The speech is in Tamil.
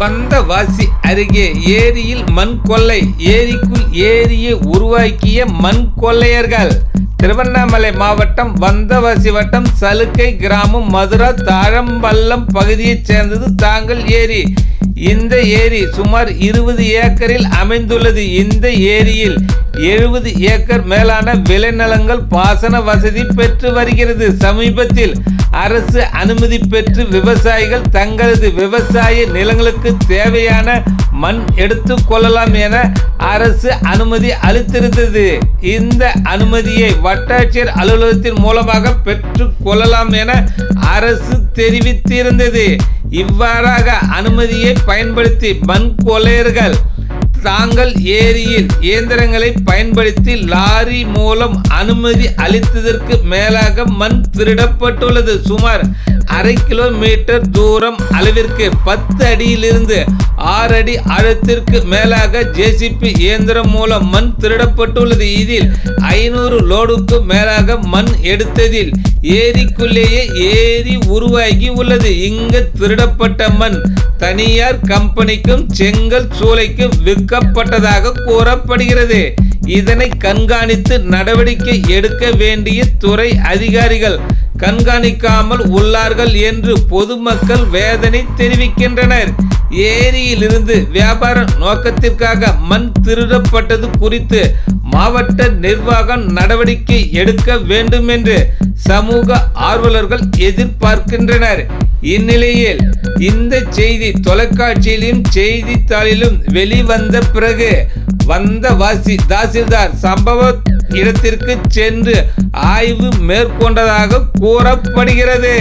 வந்தவாசி அருகே ஏரியில் மண் கொள்ளை. ஏரிக்குள் ஏரியை உருவாக்கிய மண் கொள்ளையர்கள். திருவண்ணாமலை மாவட்டம் வந்தவாசி வட்டம் சலுக்கை கிராமம் மதுரா தாழம்பள்ளம் பகுதியைச் சேர்ந்தது தாங்கள் ஏரி. இந்த ஏரி சுமார் இருபது ஏக்கரில் அமைந்துள்ளது. இந்த ஏரியில் எழுபது ஏக்கர் மேலான விளைநிலங்கள் பாசன வசதி பெற்று வருகிறது. சமீபத்தில் அரசு அனுமதி பெற்று விவசாயிகள் தங்களது விவசாய நிலங்களுக்கு தேவையான மண் எடுத்து கொள்ளலாம் என அரசு அனுமதி அளித்திருந்தது. இந்த அனுமதியை வட்டாட்சியர் அலுவலகத்தின் மூலமாக பெற்று கொள்ளலாம் என அரசு தெரிவித்திருந்தது. இவ்வாறாக அனுமதியை பயன்படுத்தி மண் கொள்ளையர்கள் தாங்கள் ஏரியில் இயந்திரங்களை பயன்படுத்தி லாரி மூலம் அனுமதி அளித்ததற்கு மேலாக மண் திருடப்பட்டுள்ளது. சுமார் அரை கிலோமீட்டர் தூரம் அளவிற்கு பத்து அடியிலிருந்து ஆறு அடி ஆழத்திற்கு மேலாக ஜேசிபி இயந்திரம் மூலம் மண் திருடப்பட்டுள்ளது. இதில் ஐநூறு லோடுக்கு மேலாக மண் எடுத்ததில் ஏரிக்குள்ளேயே ஏரி உருவாகி உள்ளது. இங்கு திருடப்பட்ட மண் தனியார் கம்பெனிக்கும் செங்கல் சூளைக்கும் விற்கப்பட்டதாக கூறப்படுகிறது. இதனை கண்காணித்து நடவடிக்கை எடுக்க வேண்டிய துறை அதிகாரிகள் கண்காணிக்காமல் உள்ளார்கள் என்று பொதுமக்கள் வேதனை தெரிவிக்கின்றனர். ஏரியிலிருந்து வியாபார நோக்கத்திற்காக மண் திருடப்பட்டது குறித்து மாவட்ட நிர்வாகம் நடவடிக்கை எடுக்க வேண்டும் என்று சமூக ஆர்வலர்கள் எதிர்பார்க்கின்றனர். இந்நிலையில் இந்த செய்தி தொலைக்காட்சியிலும் செய்தித்தாளிலும் வெளிவந்த பிறகு வந்த வாசி தாசில்தார் சம்பவ இடத்திற்கு சென்று ஆய்வு மேற்கொண்டதாக கூறப்படுகிறது.